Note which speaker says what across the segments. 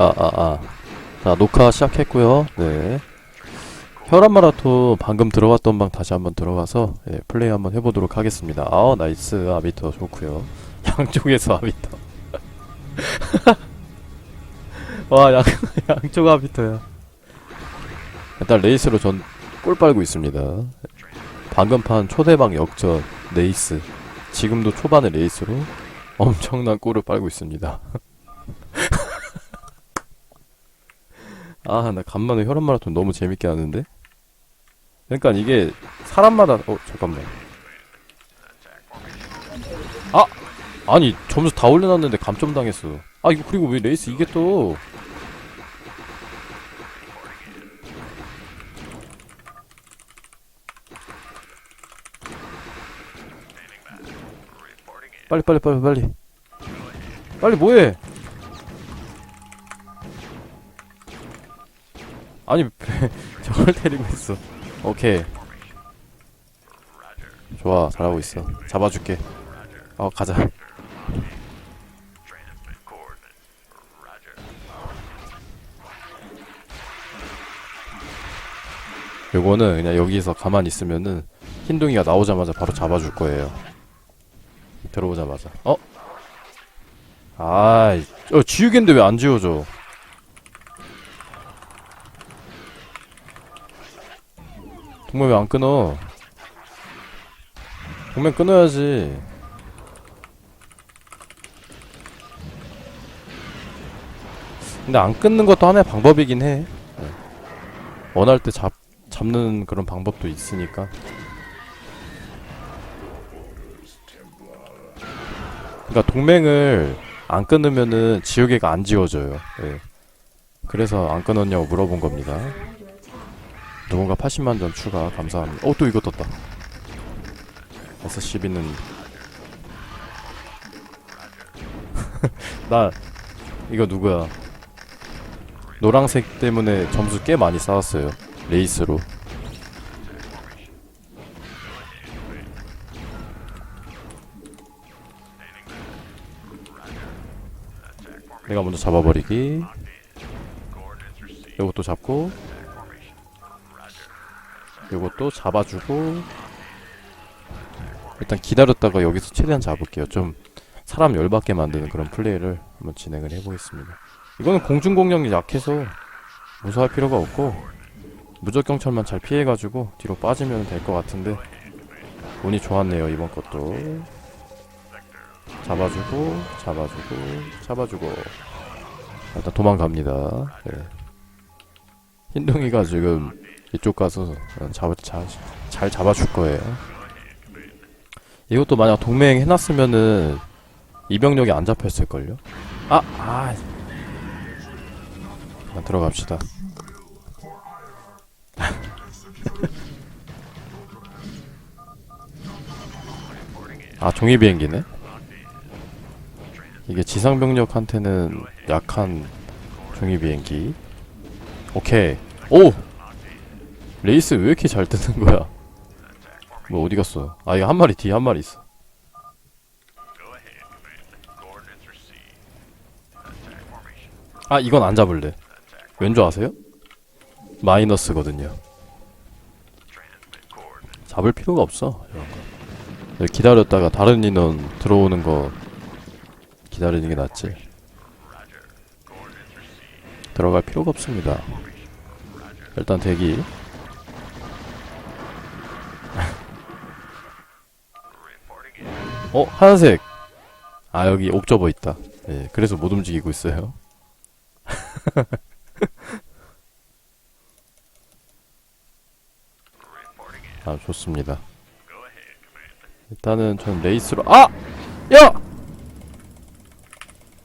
Speaker 1: 아, 아, 아. 자, 녹화 시작했고요. 네. 혈압 마라톤 방금 들어갔던 방 다시 한번 들어가서 예, 플레이 한번 해보도록 하겠습니다. 아, 나이스 아비터 좋고요. 양쪽에서 아비터. 와, 양, 양쪽 아비터야. 일단 레이스로 전 꿀 빨고 있습니다. 방금 판 초대방 역전 레이스. 지금도 초반의 레이스로 엄청난 꿀을 빨고 있습니다. 아, 나 간만에 혈압 마라톤 너무 재밌게 하는데? 그러니까 이게 사람마다 어, 잠깐만. 아! 아니, 점수 다 올려놨는데 감점 당했어. 아, 이거 그리고 왜 레이스 이게 또 빨리 빨리 빨리 빨리 빨리 뭐해 아니 저걸 때리고 있어. 오케이. 좋아 잘하고 있어. 잡아줄게. 어 가자. 요거는 그냥 여기서 가만히 있으면은 흰둥이가 나오자마자 바로 잡아줄 거예요. 들어오자마자. 어? 아이 어 지우개인데 왜 안 지워져 동맹 왜 안 끊어 동맹 끊어야지 근데 안 끊는 것도 하나의 방법이긴 해 네. 원할 때 잡, 잡는 그런 방법도 있으니까 그러니까 동맹을 안 끊으면은 지우개가 안 지워져요. 예. 그래서 안 끊었냐고 물어본 겁니다. 누군가 80만 점 추가 감사합니다. 어 또 이거 떴다. SCB는 나 이거 누구야? 노랑색 때문에 점수 꽤 많이 쌓았어요. 레이스로. 내가 먼저 잡아버리기. 요것도 잡고. 요것도 잡아주고. 일단 기다렸다가 여기서 최대한 잡을게요. 좀 사람 열받게 만드는 그런 플레이를 한번 진행을 해보겠습니다. 이거는 공중 공격이 약해서 무서워할 필요가 없고 무적 경찰만 잘 피해가지고 뒤로 빠지면 될 것 같은데 운이 좋았네요 이번 것도 잡아주고 잡아주고 잡아주고 일단 도망갑니다 네. 흰둥이가 지금 이쪽 가서 잡아, 잘, 잘 잡아줄 거예요 이것도 만약 동맹 해놨으면은 이병력이 안 잡혔을걸요? 아! 아! 그냥 들어갑시다 아 종이 비행기네? 이게 지상병력한테는 약한 종이 비행기 오케이 오! 레이스 왜 이렇게 잘 뜨는 거야? 뭐 어디 갔어 아 이거 한 마리 뒤에 한 마리 있어. 아 이건 안 잡을래. 왠 줄 아세요? 마이너스거든요. 잡을 필요가 없어 이런 거. 기다렸다가 다른 인원 들어오는 거 기다리는 게 낫지? 들어갈 필요가 없습니다. 일단 대기 어? 하얀색 아 여기 옵저버 있다 예, 그래서 못 움직이고 있어요 아 좋습니다 일단은 전 레이스로 아! 야!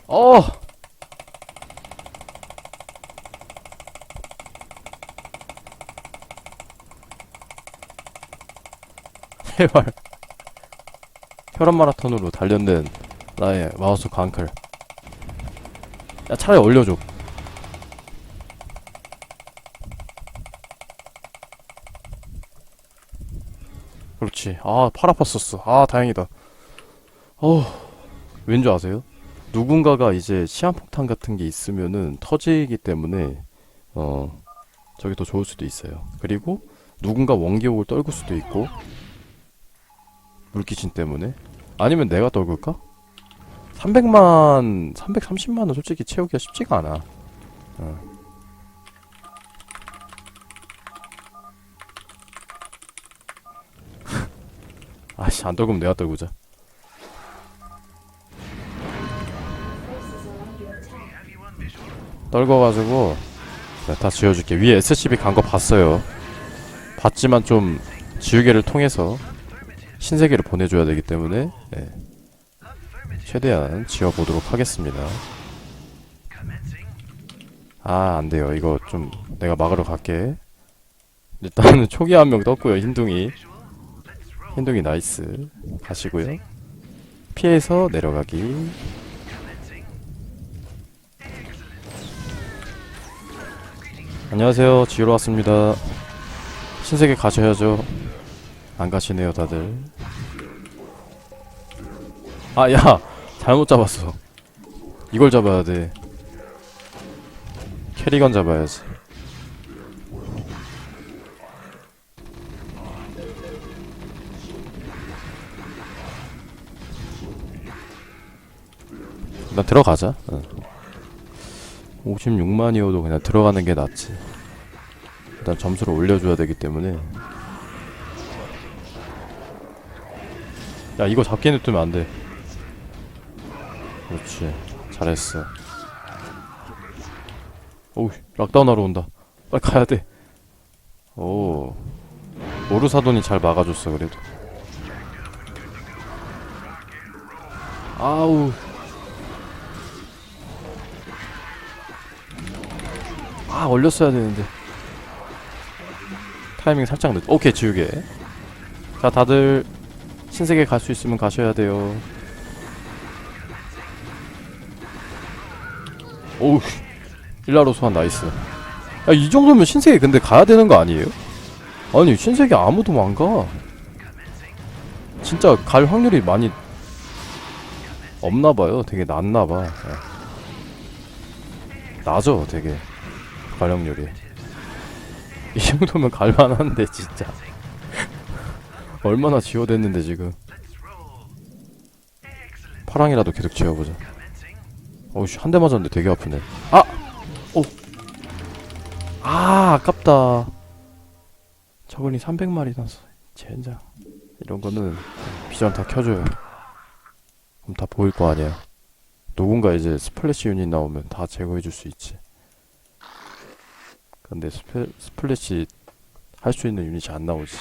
Speaker 1: 어! 제발 혈압 마라톤으로 단련된 나의 마우스 광클 야 차라리 올려줘. 그렇지. 아팔 아팠었어. 아 다행이다. 어왠줄 아세요? 누군가가 이제 시한폭탄 같은 게 있으면은 터지기 때문에 어 저게 더 좋을 수도 있어요. 그리고 누군가 원기옥을 떨굴 수도 있고 물귀신 때문에 아니면 내가 떨굴까? 300만 330만원 솔직히 채우기가 쉽지가 않아. 어. 아씨 안 떨구면 내가 떨구자. 떨궈가지고 다 지워줄게 위에 SCB 간 거 봤어요 봤지만 좀 지우개를 통해서 신세계를 보내줘야 되기 때문에 예. 최대한 지워보도록 하겠습니다 아 안 돼요 이거 좀 내가 막으러 갈게 일단은 초기 한 명 떴고요 흰둥이 흰둥이 나이스 가시고요 피해서 내려가기 안녕하세요. 지우러 왔습니다. 신세계 가셔야죠. 안 가시네요, 다들. 아, 야! 잘못 잡았어. 이걸 잡아야 돼. 캐리건 잡아야지. 일단 들어가자. 응. 56만이어도 그냥 들어가는 게 낫지. 일단 점수를 올려줘야 되기 때문에. 야, 이거 잡게 냅두면 안 돼. 그렇지. 잘했어. 오우, 락다운 하러 온다. 빨리 가야 돼. 오. 오르사돈이 잘 막아줬어, 그래도. 아우. 아 올렸어야 되는데 타이밍 살짝 늦 오케이 지우개 자 다들 신세계 갈 수 있으면 가셔야 돼요 오우 일라로 소환 나이스. 야 이 정도면 신세계 근데 가야 되는 거 아니에요? 아니 신세계 아무도 안 가. 진짜 갈 확률이 많이 없나봐요. 되게 낮나봐. 예. 낮어 되게. 발령률이. 이 정도면 갈만한데 진짜. 얼마나 지워댔는데 지금. 파랑이라도 계속 지워보자 어우씨 한 대 맞았는데 되게 아프네 아! 오! 아 아깝다 저건이 300마리 나서 젠장 이런 거는 비전 다 켜줘요 그럼 다 보일 거 아니야 누군가 이제 스플래시 유닛 나오면 다 제거해줄 수 있지 근데 스플, 스플래시 할 수 있는 유닛이 안 나오지.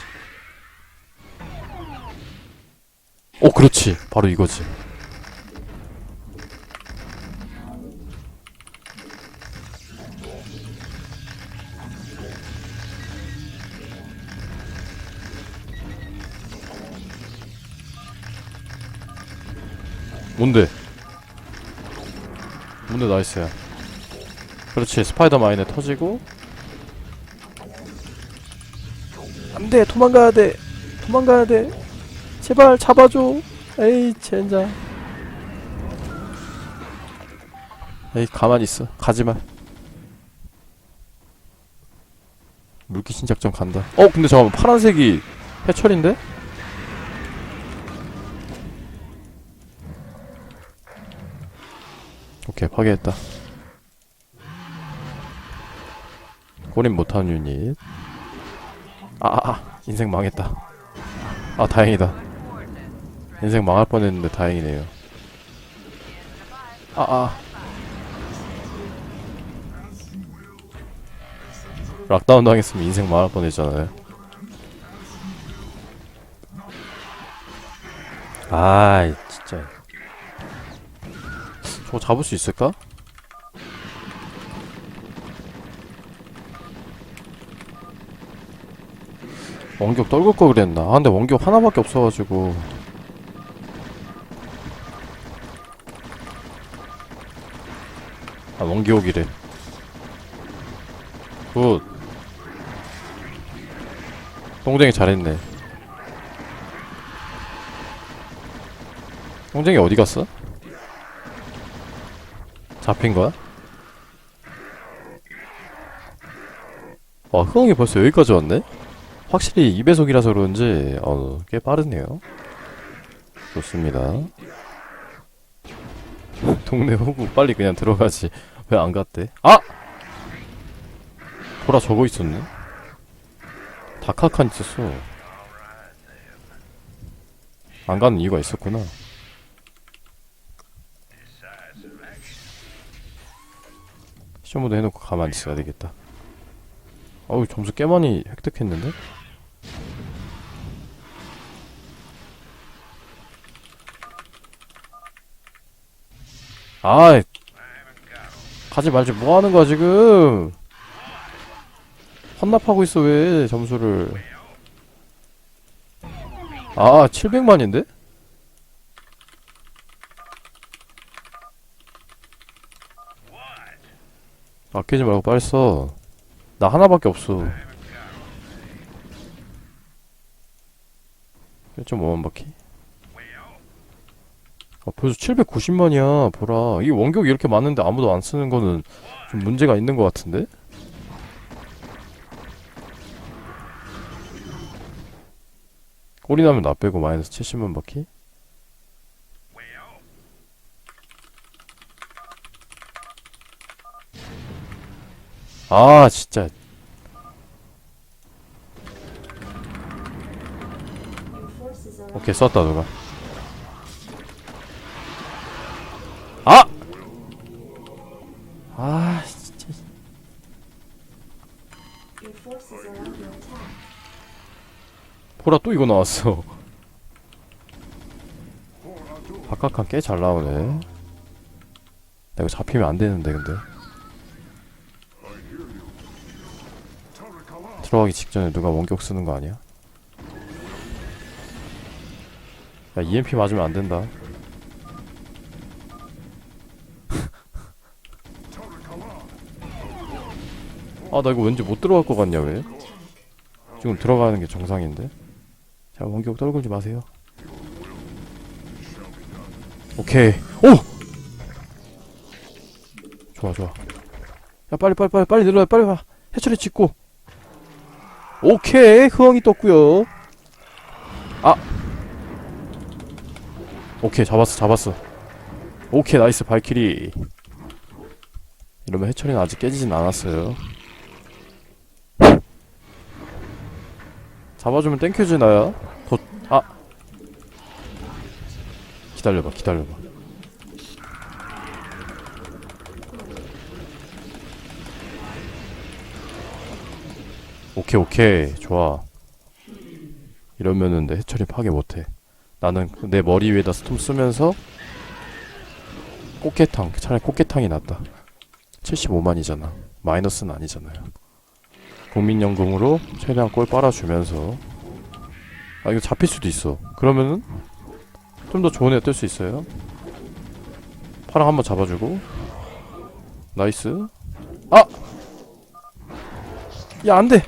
Speaker 1: 오, 그렇지. 바로 이거지. 뭔데? 뭔데 나이스야. 그렇지. 스파이더 마인에 터지고 안돼 도망가야 돼 도망가야 돼 제발 잡아줘 에이 젠장 에이 가만히 있어 가지마 물귀신 작전 간다 어 근데 잠깐만 파란색이 해철인데? 오케이 파괴했다 꼬린 못한 유닛 아, 아, 아, 인생 망했다. 아, 다행이다. 인생 망할 뻔했는데 다행이네요. 아, 아. 락다운 당했으면 인생 망할 뻔했잖아요. 아이, 진짜. 저거 잡을 수 있을까? 원격 떨굴 거 그랬나? 아, 근데 원격 하나밖에 없어가지고. 아, 원격이래. 굿. 똥쟁이 잘했네. 똥쟁이 어디 갔어? 잡힌 거야? 와, 흐엉이 벌써 여기까지 왔네? 확실히 2배속이라서 그런지, 어, 꽤 빠르네요. 좋습니다. 동네 호구 빨리 그냥 들어가지. 왜 안 갔대? 아! 보라 저거 있었네? 다카칸 있었어. 안 가는 이유가 있었구나. 시험모드 해놓고 가만히 있어야 되겠다. 어우, 점수 꽤 많이 획득했는데? 아, 가지 말지 뭐 하는 거야 지금? 헌납하고 있어 왜 점수를? 아, 700만인데? 아끼지 말고 빨리 써. 나 하나밖에 없어. 1.5만 바퀴? 아, 벌써 790만이야, 보라. 이 원격이 이렇게 많은데 아무도 안 쓰는 거는 좀 문제가 있는 것 같은데? 꼴이 나면 나 빼고 마이너스 70만 바퀴? 아, 진짜. 오케이, 썼다, 누가. 아! 아, 진짜. 보라 또 이거 나왔어. 바깥칸 꽤 잘 나오네. 나 이거 잡히면 안 되는데, 근데. 들어가기 직전에 누가 원격 쓰는 거 아니야? 야, EMP 맞으면 안 된다. 아, 나 이거 왠지 못 들어갈 것 같냐, 왜? 지금 들어가는 게 정상인데? 자, 원격 떨굴지 마세요. 오케이. 오! 좋아, 좋아. 야, 빨리, 빨리, 빨리, 빨리 내려와, 빨리 와. 해처리 짓고. 오케이. 흐엉이 떴구요. 아! 오케이, 잡았어, 잡았어. 오케이, 나이스, 발키리. 이러면 해처리는 아직 깨지진 않았어요. 잡아주면 땡큐지 나야 더.. 아 기다려봐 기다려봐 오케이 오케이 좋아. 이러면은 내 해처리 파괴 못해. 나는 내 머리 위에다 스톰 쓰면서 꽃게탕 차라리 꽃게탕이 낫다. 75만이잖아. 마이너스는 아니잖아요. 국민연금으로 최대한 꼴 빨아주면서. 아 이거 잡힐 수도 있어. 그러면은 좀 더 좋은 애 뜰 수 있어요. 파랑 한번 잡아주고. 나이스. 아! 야 안돼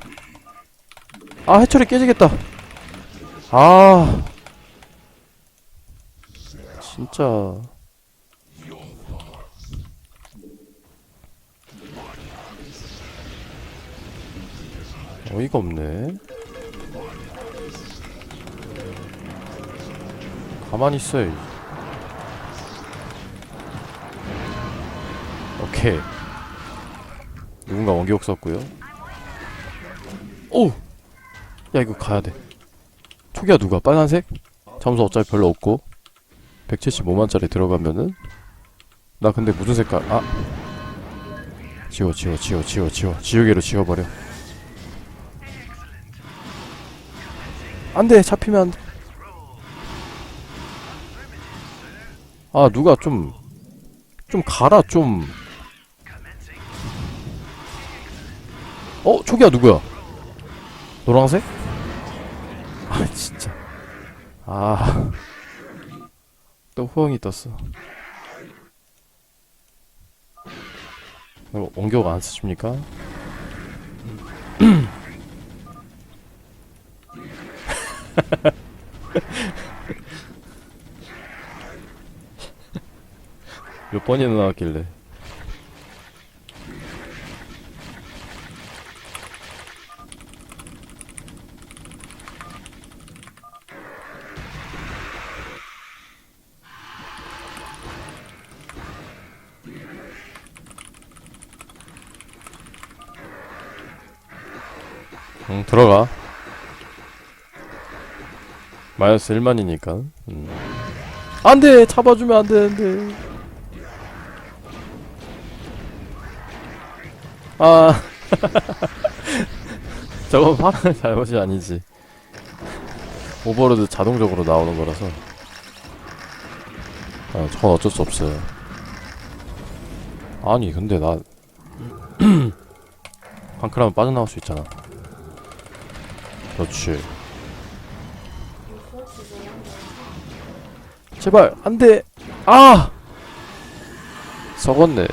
Speaker 1: 아 해철이 깨지겠다 아 진짜 어이가 없네. 가만히 있어. 이. 오케이. 누군가 원기옥 썼고요. 오! 야 이거 가야 돼. 초기화 누가? 빨간색? 점수 어차피 별로 없고 175만짜리 들어가면은 나 근데 무슨 색깔? 아 지워 지워 지워 지워 지워 지우개로 지워버려. 안돼 잡히면 안돼 아 누가 좀좀 가라 좀 어? 초기야 누구야? 노랑색? 아 진짜. 아 또 호응이 떴어. 이거 원격 안 쓰십니까? 몇 번이나 나왔길래 응, 들어가. 마이너스 1만이니까. 음. 안 돼! 잡아주면 안 되는데. 아. 저건 파란의 잘못이 아니지. 오버로드 자동적으로 나오는 거라서. 아, 저건 어쩔 수 없어요. 아니, 근데 나. 방크라면 빠져나올 수 있잖아. 그렇지. 제발 안돼. 아! 썩었네.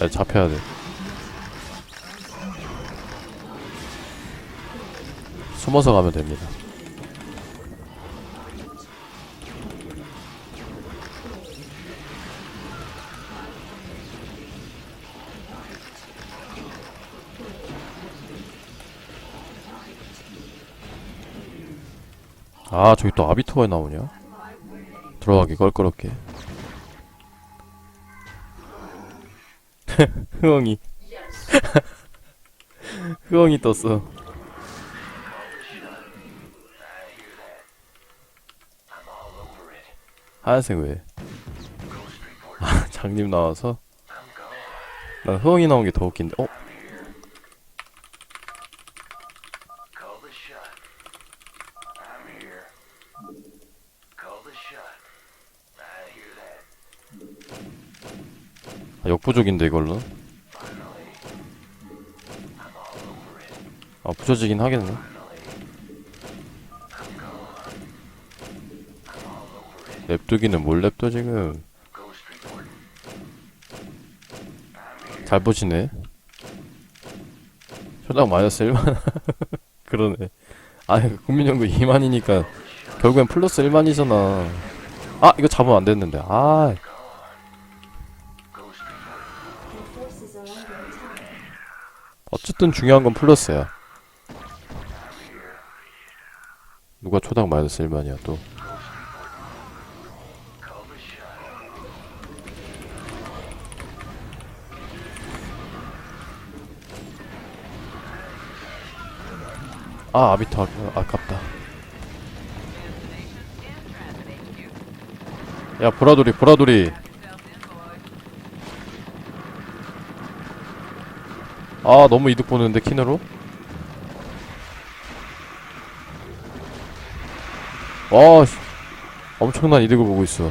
Speaker 1: 야 잡혀야 돼. 숨어서 가면 됩니다 아 저기 또 아비토가 나오냐 들어가기 껄끄럽게. 흐엉이. 흐엉이 떴어. 하얀색 왜? 아 장님 나와서? 난 흐엉이 나온 게 더 웃긴데. 어? 부족인데 이걸로. 아 부서지긴 하겠네. 랩두기는 뭘 랩도 지금. 잘 보시네. 초당 마이너스 1만. 그러네. 아, 국민연금 2만이니까 결국엔 플러스 1만이잖아. 아, 이거 잡으면 안 됐는데. 아, 어쨌든 중요한 건 플러스야. 누가 초당 마이너스 1만이야, 또. 아, 아비터 아, 아깝다. 야, 보라돌이, 보라돌이. 아, 너무 이득 보는데, 킨으로? 와, 씨. 엄청난 이득을 보고 있어.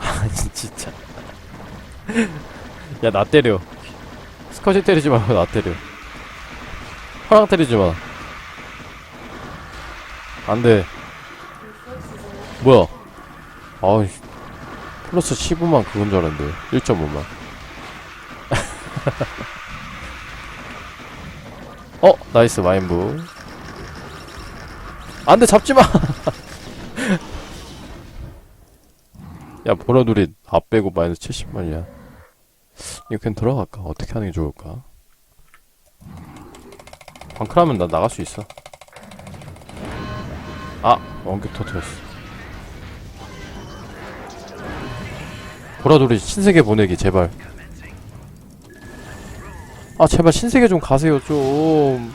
Speaker 1: 아, 진짜. 야, 나 때려. 스커지 때리지 말고 나 때려. 파랑 때리지 마. 안 돼.
Speaker 2: Your forces are under
Speaker 1: 뭐야? 아이, 플러스 15만 그건 줄 알았는데. 1.5만. 어, 나이스, 마인부. 안 돼, 잡지 마! 야, 보라돌이 앞 빼고 마이너스 70만이야. 이거 그냥 들어갈까? 어떻게 하는 게 좋을까? 방크라면 나 나갈 수 있어. 아, 원격 터트렸어. 보라돌이 신세계 보내기 제발 아 제발 신세계 좀 가세요 좀.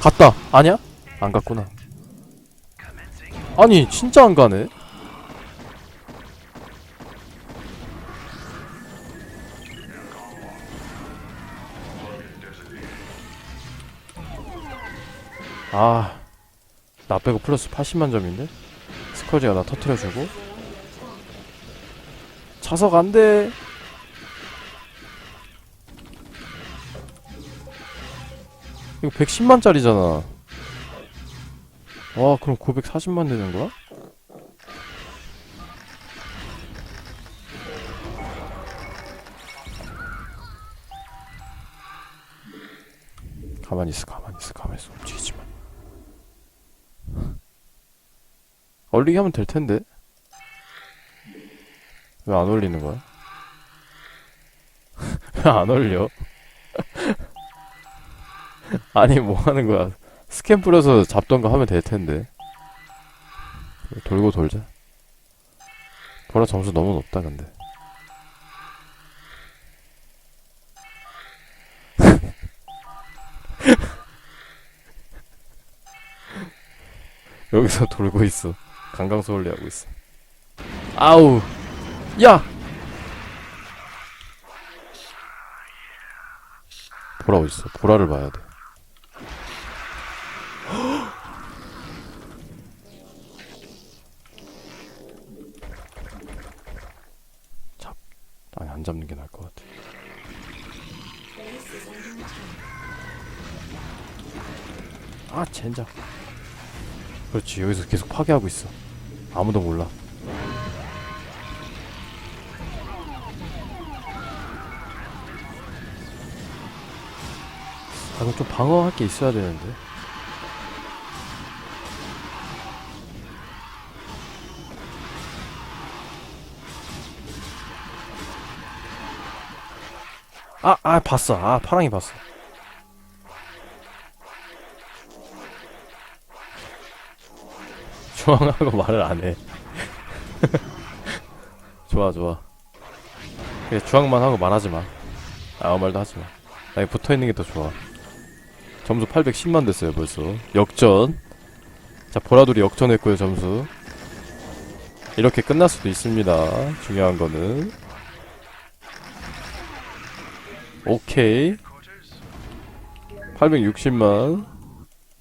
Speaker 1: 갔다. 아니야? 안 갔구나. 아니 진짜 안 가네. 아 나 빼고 플러스 80만 점인데? 스커지가 나 터트려주고? 자석 안 돼. 이거 110만짜리잖아. 와, 그럼 940만 되는 거야? 가만히 있어, 가만히 있어, 가만히 있어. 움직이지 마. 얼리게 하면 될 텐데. 왜 안 올리는 거야? 왜 안 올려? 아니 뭐 하는 거야? 스캔 뿌려서 잡던가 하면 될 텐데. 돌고 돌자. 보라 점수 너무 높다 근데. 여기서 돌고 있어. 강강소홀리 하고 있어. 아우. 야! 보라 어딨어? 보라를 봐야 돼 그렇지 여기서 계속 파괴하고 있어 아무도 몰라 아 그럼 좀 방어할 게 있어야 되는데 아, 아, 봤어. 아, 파랑이 봤어. 중앙하고 말을 안 해. 좋아, 좋아. 그래, 중앙만 하고 말하지 마. 아무 말도 하지 마. 나 붙어 있는 게 더 좋아. 점수 810만 됐어요, 벌써. 역전. 자, 보라돌이 역전했고요, 점수. 이렇게 끝날 수도 있습니다. 중요한 거는. 오케이. 860만.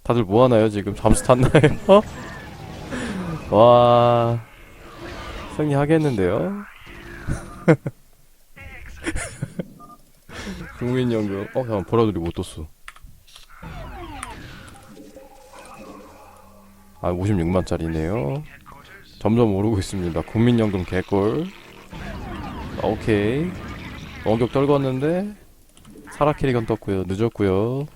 Speaker 1: 다들 뭐 하나요, 지금? 잠수 탔나요? 와. 승리하겠는데요? 국민연금. 어 잠깐 보라돌이 못 떴어. 아 56만짜리네요. 점점 오르고 있습니다. 국민연금 개꿀. 오케이. 원격 떨궜는데 사라캐리건 떴고요. 늦었고요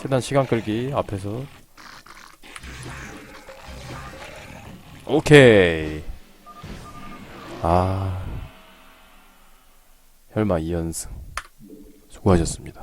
Speaker 1: 최대한 시간 끌기 앞에서. 오케이. 아 혈마 2연승. 수고하셨습니다